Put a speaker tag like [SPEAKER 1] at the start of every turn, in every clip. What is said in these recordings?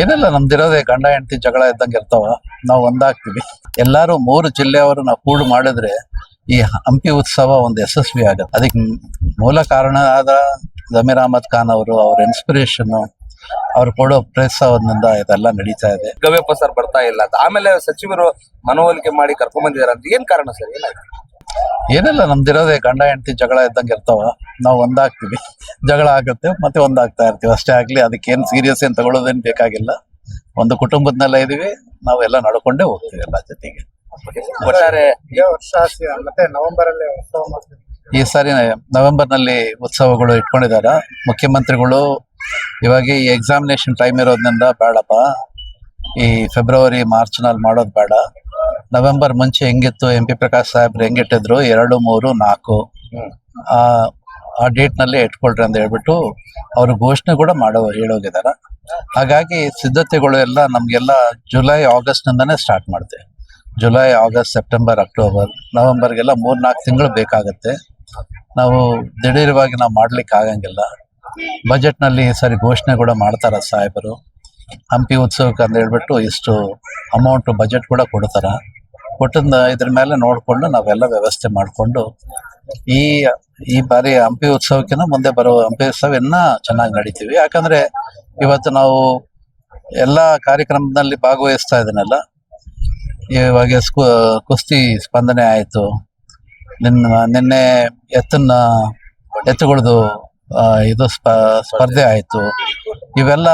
[SPEAKER 1] ಏನಿಲ್ಲ, ನಮ್ದಿರೋದೇ ಗಂಡ, ಹೆಂಡತಿ ಜಗಳ ಇದ್ದಂಗೆ ಇರ್ತಾವ. ನಾವು ಒಂದಾಗ್ತೀವಿ. ಎಲ್ಲಾರು ಮೂರು ಜಿಲ್ಲೆಯವರು ನಾವು ಕೂಡು ಮಾಡಿದ್ರೆ ಈ ಹಂಪಿ ಉತ್ಸವ ಒಂದು ಯಶಸ್ವಿ ಆಗುತ್ತೆ. ಅದಕ್ಕೆ ಮೂಲ ಕಾರಣ ಆದ ಜಮೀರ್ ಅಹಮದ್ ಖಾನ್ ಅವರು, ಅವ್ರ ಇನ್ಸ್ಪಿರೇಷನ್ ಅವ್ರು ಕೊಡೋ ಪ್ರೋತ್ಸಾಹದಿಂದ ಇದೆಲ್ಲ ನಡೀತಾ ಇದೆ.
[SPEAKER 2] ಗವ್ಯಪ್ಪ ಸರ್ ಬರ್ತಾ ಇಲ್ಲ ಆಮೇಲೆ ಸಚಿವರು ಮನವೊಲಿಕೆ ಮಾಡಿ ಕರ್ಕೊಂಡ್ ಬಂದಿದ್ದಾರೆ ಅಂತ. ಏನ್ ಕಾರಣ ಸರ್? ಏನಾಯ್ತು?
[SPEAKER 1] ಏನಿಲ್ಲ ನಮ್ದಿರೋದೇ ಗಂಡ ಹೆಂಡತಿ ಜಗಳ ಇದ್ದಂಗೆ ಇರ್ತಾವ. ನಾವು ಒಂದಾಗ್ತೀವಿ. ಜಗಳ ಆಗುತ್ತೆ ಮತ್ತೆ ಒಂದಾಗ್ತಾ ಇರ್ತೀವಿ. ಅಷ್ಟೇ ಆಗ್ಲಿ ಅದಕ್ಕೇನು ಸೀರಿಯಸ್ ಏನ್ ತಗೊಳ್ಳೋದೇನ್ ಬೇಕಾಗಿಲ್ಲ. ಒಂದು ಕುಟುಂಬದ್ನೆಲ್ಲ ಇದೀವಿ. ನಾವೆಲ್ಲ ನಡ್ಕೊಂಡೇ ಹೋಗ್ತೀವಿ ಎಲ್ಲ ಜೊತೆಗೆ.
[SPEAKER 2] ಒಟ್ಟಾರೆ
[SPEAKER 3] ಮತ್ತೆ ನವೆಂಬರ್ ಅಲ್ಲಿ
[SPEAKER 1] ಈ ಸಾರಿ ನವೆಂಬರ್ನಲ್ಲಿ ಉತ್ಸವಗಳು ಇಟ್ಕೊಂಡಿದಾರ. ಮುಖ್ಯಮಂತ್ರಿಗಳು ಇವಾಗ ಈ ಎಕ್ಸಾಮಿನೇಷನ್ ಟೈಮ್ ಇರೋದ್ರಿಂದ ಬೇಡಪ್ಪ ಈ ಫೆಬ್ರವರಿ ಮಾರ್ಚ್ನಲ್ಲಿ ಮಾಡೋದು ಬೇಡ ನವೆಂಬರ್ ಮುಂಚೆ ಹೆಂಗಿತ್ತು ಎಂ ಪಿ ಪ್ರಕಾಶ್ ಸಾಹೇಬ್ರು ಹೆಂಗಿಟ್ಟಿದ್ರು? ಎರಡು ಮೂರು ನಾಲ್ಕು. ಆ ಆ ಡೇಟ್ನಲ್ಲಿ ಇಟ್ಕೊಳ್ರಿ ಅಂತ ಹೇಳ್ಬಿಟ್ಟು ಅವರು ಘೋಷಣೆ ಕೂಡ ಮಾಡೋ ಹೇಳೋಗಿದ್ದಾರೆ ಹಾಗಾಗಿ ಸಿದ್ಧತೆಗಳು ಎಲ್ಲ ನಮಗೆಲ್ಲ ಜುಲೈ ಆಗಸ್ಟ್ ನಿಂದಾನೇ ಸ್ಟಾರ್ಟ್ ಮಾಡ್ತೇವೆ ಜುಲೈ ಆಗಸ್ಟ್ ಸೆಪ್ಟೆಂಬರ್ ಅಕ್ಟೋಬರ್ ನವೆಂಬರ್ಗೆಲ್ಲ ಮೂರ್ ನಾಲ್ಕು ತಿಂಗಳು ಬೇಕಾಗುತ್ತೆ. ನಾವು ದಿಢೀರವಾಗಿ ನಾವು ಮಾಡ್ಲಿಕ್ಕೆ ಆಗಂಗಿಲ್ಲ. ಬಜೆಟ್ನಲ್ಲಿ ಈ ಸರಿ ಘೋಷಣೆ ಕೂಡ ಮಾಡ್ತಾರ ಸಾಹೇಬರು. ಹಂಪಿ ಉತ್ಸವಕ್ಕೆ ಅಂತ ಹೇಳ್ಬಿಟ್ಟು ಇಷ್ಟು ಅಮೌಂಟ್ ಬಜೆಟ್ ಕೂಡ ಕೊಡ್ತಾರ. ಕೊಟ್ಟದ ಇದ್ರ ಮೇಲೆ ನೋಡಿಕೊಂಡು ನಾವೆಲ್ಲ ವ್ಯವಸ್ಥೆ ಮಾಡಿಕೊಂಡು ಈ ಈ ಬಾರಿ ಹಂಪಿ ಉತ್ಸವಕ್ಕಿಂತ ಮುಂದೆ ಬರೋ ಹಂಪಿ ಉತ್ಸವ ಇನ್ನ ಚೆನ್ನಾಗಿ ನಡೀತೀವಿ. ಯಾಕಂದ್ರೆ ಇವತ್ತು ನಾವು ಎಲ್ಲ ಕಾರ್ಯಕ್ರಮದಲ್ಲಿ ಭಾಗವಹಿಸ್ತಾ ಇದನ್ನಲ್ಲ ಇವಾಗ ಕುಸ್ತಿ ಸ್ಪಂದನೆ ಆಯಿತು. ನಿನ್ನ ನಿನ್ನೆ ಎತ್ತನ್ನ, ಎತ್ತುಗಳದು ಇದು ಸ್ಪ, ಸ್ಪರ್ಧೆ ಆಯಿತು. ಇವೆಲ್ಲ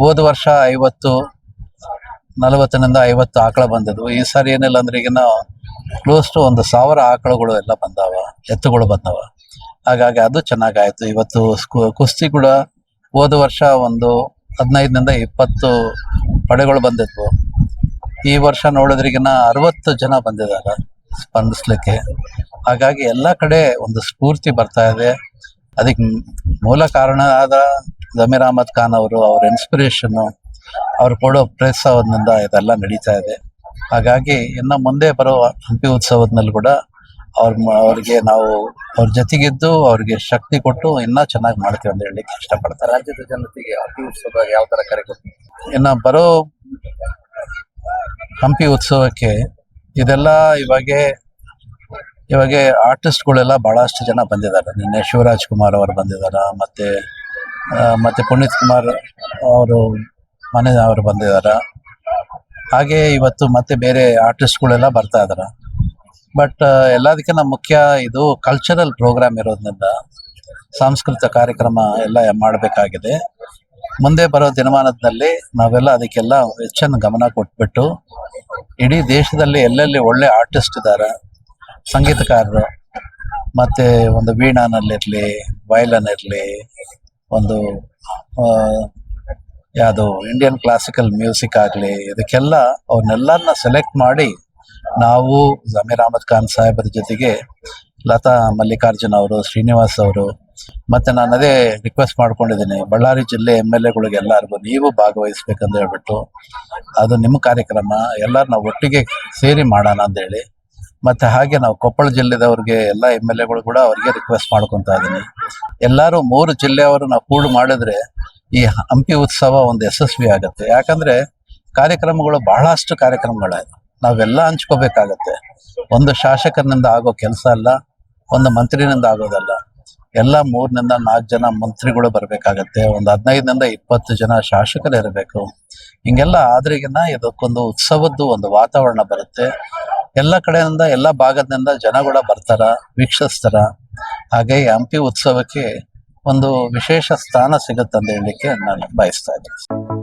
[SPEAKER 1] ಹೋದ ವರ್ಷ ಐವತ್ತು ನಲವತ್ತರಿಂದ ಐವತ್ತು ಆಕಳ ಬಂದಿದ್ವು ಈ ಸಾರಿ ಏನಿಲ್ಲ ಅಂದ್ರೆ ಈಗಿನ ಕ್ಲೋಸ್ ಟು ಒಂದು ಸಾವಿರ ಆಕಳುಗಳು ಎಲ್ಲ ಬಂದಾವ, ಎತ್ತುಗಳು ಬಂದಾವ. ಹಾಗಾಗಿ ಅದು ಚೆನ್ನಾಗಾಯ್ತು. ಇವತ್ತು ಕುಸ್ತಿ ಕೂಡ ಹೋದ ವರ್ಷ ಒಂದು ಹದಿನೈದರಿಂದ ಇಪ್ಪತ್ತು ಪಡೆಗಳು ಬಂದಿದ್ವು. ಈ ವರ್ಷ ನೋಡಿದ್ರಿಗಿನ ಅರವತ್ತು ಜನ ಬಂದಿದ್ದಾರೆ ಸ್ಪಂದಿಸ್ಲಿಕ್ಕೆ. ಹಾಗಾಗಿ ಎಲ್ಲ ಕಡೆ ಒಂದು ಸ್ಫೂರ್ತಿ ಬರ್ತಾ ಇದೆ. ಅದಕ್ಕೆ ಮೂಲ ಕಾರಣ ಆದ ಜಮೀರ್ ಅಹಮದ್ ಖಾನ್ ಅವರು ಅವ್ರ ಇನ್ಸ್ಪಿರೇಷನ್ ಅವ್ರು ಕೊಡೋ ಪ್ರೋತ್ಸಾಹದಿಂದ ಇದೆಲ್ಲ ನಡೀತಾ ಇದೆ. ಹಾಗಾಗಿ ಇನ್ನು ಮುಂದೆ ಬರೋ ಹಂಪಿ ಉತ್ಸವದಲ್ಲಿ ಕೂಡ ಅವ್ರ ಅವ್ರಿಗೆ ನಾವು ಅವ್ರ ಜೊತೆಗಿದ್ದು ಅವ್ರಿಗೆ ಶಕ್ತಿ ಕೊಟ್ಟು ಇನ್ನೂ ಚೆನ್ನಾಗಿ ಮಾಡ್ತೀವಿ ಅಂತ ಹೇಳಿ ಇಷ್ಟಪಡ್ತಾರೆ
[SPEAKER 2] ರಾಜ್ಯದ ಜನತೆಗೆ ಹಂಪಿ ಉತ್ಸವ ಯಾವ ಥರ ಕರೆ ಕೊಡ್ತೀವಿ
[SPEAKER 1] ಇನ್ನು ಬರೋ ಹಂಪಿ ಉತ್ಸವಕ್ಕೆ ಇದೆಲ್ಲ ಇವಾಗ ಇವಾಗ ಆರ್ಟಿಸ್ಟ್ಗಳೆಲ್ಲ ಬಹಳಷ್ಟು ಜನ ಬಂದಿದ್ದಾರೆ. ನಿನ್ನೆ ಶಿವರಾಜ್ ಕುಮಾರ್ ಅವರು ಬಂದಿದ್ದಾರೆ ಮತ್ತು ಮತ್ತೆ ಪುನೀತ್ ಕುಮಾರ್ ಅವರು ಮನೆ ಅವರು ಬಂದಿದ್ದಾರೆ ಹಾಗೆ ಇವತ್ತು ಮತ್ತೆ ಬೇರೆ ಆರ್ಟಿಸ್ಟ್ಗಳೆಲ್ಲ ಬರ್ತಾ ಇದಾರೆ. ಬಟ್ ಎಲ್ಲದಕ್ಕಿಂತ ಮುಖ್ಯ ಇದು ಕಲ್ಚರಲ್ ಪ್ರೋಗ್ರಾಮ್ ಇರೋದ್ರಿಂದ ಸಾಂಸ್ಕೃತಿಕ ಕಾರ್ಯಕ್ರಮ ಎಲ್ಲ ಮಾಡಬೇಕಾಗಿದೆ. ಮುಂದೆ ಬರೋ ದಿನಮಾನದಲ್ಲಿ ನಾವೆಲ್ಲ ಅದಕ್ಕೆಲ್ಲ ಹೆಚ್ಚಿನ ಗಮನ ಕೊಟ್ಬಿಟ್ಟು ಇಡೀ ದೇಶದಲ್ಲಿ ಎಲ್ಲೆಲ್ಲಿ ಒಳ್ಳೆ ಆರ್ಟಿಸ್ಟ್ ಇದ್ದಾರೆ ಸಂಗೀತಕಾರರು, ಮತ್ತೆ ಒಂದು ವೀಣಾನಲ್ಲಿರಲಿ ವಯಲನ್ ಇರಲಿ, ಒಂದು ಯಾವುದು ಇಂಡಿಯನ್ ಕ್ಲಾಸಿಕಲ್ ಮ್ಯೂಸಿಕ್ ಆಗಲಿ, ಇದಕ್ಕೆಲ್ಲ ಅವ್ರನ್ನೆಲ್ಲರನ್ನ ಸೆಲೆಕ್ಟ್ ಮಾಡಿ ನಾವು ಜಮೀರ್ ಅಹಮದ್ ಖಾನ್ ಸಾಹೇಬರ ಜೊತೆಗೆ ಲತಾ ಮಲ್ಲಿಕಾರ್ಜುನ್ ಅವರು, ಶ್ರೀನಿವಾಸ್ ಅವರು, ಮತ್ತೆ ನಾನು ಅದೇ ರಿಕ್ವೆಸ್ಟ್ ಮಾಡ್ಕೊಂಡಿದ್ದೀನಿ, ಬಳ್ಳಾರಿ ಜಿಲ್ಲೆ ಎಂ ಎಲ್ ಎಗಳಿಗೆ ಎಲ್ಲರಿಗೂ ನೀವು ಭಾಗವಹಿಸ್ಬೇಕಂತ ಹೇಳ್ಬಿಟ್ಟು ಅದು ನಿಮ್ಮ ಕಾರ್ಯಕ್ರಮ ಎಲ್ಲರೂ ನಾವು ಒಟ್ಟಿಗೆ ಸೇರಿ ಮಾಡೋಣ ಅಂತ ಹೇಳಿ ಮತ್ತೆ ಹಾಗೆ ನಾವು ಕೊಪ್ಪಳ ಜಿಲ್ಲೆದವ್ರಿಗೆ ಎಲ್ಲ ಎಂ ಎಲ್ ಎಗಳು ಕೂಡ ಅವ್ರಿಗೆ ರಿಕ್ವೆಸ್ಟ್ ಮಾಡ್ಕೊತಾ ಇದ್ದೀನಿ ಎಲ್ಲರೂ ಮೂರು ಜಿಲ್ಲೆಯವರು ನಾವು ಕೂಡ ಮಾಡಿದ್ರೆ ಈ ಹಂಪಿ ಉತ್ಸವ ಒಂದು ಯಶಸ್ವಿ ಆಗುತ್ತೆ. ಯಾಕಂದ್ರೆ ಕಾರ್ಯಕ್ರಮಗಳು ಬಹಳಷ್ಟು ಕಾರ್ಯಕ್ರಮಗಳಾಯ್ತು. ನಾವೆಲ್ಲ ಹಂಚ್ಕೋಬೇಕಾಗತ್ತೆ. ಒಂದು ಶಾಸಕನಿಂದ ಆಗೋ ಕೆಲಸ ಅಲ್ಲ, ಒಂದು ಮಂತ್ರಿನಿಂದ ಆಗೋದಲ್ಲ. ಎಲ್ಲ ಮೂರನಿಂದ ನಾಲ್ಕು ಜನ ಮಂತ್ರಿಗಳು ಬರಬೇಕಾಗತ್ತೆ. ಒಂದು ಹದಿನೈದರಿಂದ ಇಪ್ಪತ್ತು ಜನ ಶಾಸಕರು ಇರಬೇಕು. ಹಿಂಗೆಲ್ಲ ಆದ್ರಿಗಿನ ಇದಕ್ಕೊಂದು ಉತ್ಸವದ್ದು ಒಂದು ವಾತಾವರಣ ಬರುತ್ತೆ. ಎಲ್ಲ ಕಡೆಯಿಂದ, ಎಲ್ಲ ಭಾಗದಿಂದ ಜನಗಳ ಬರ್ತಾರ, ವೀಕ್ಷಿಸ್ತಾರ. ಹಾಗೆ ಹಂಪಿ ಉತ್ಸವಕ್ಕೆ ಒಂದು ವಿಶೇಷ ಸ್ಥಾನ ಸಿಗುತ್ತಂತ ಹೇಳಲಿಕ್ಕೆ ನಾನು ಬಯಸ್ತಾ ಇದ್ದೀನಿ.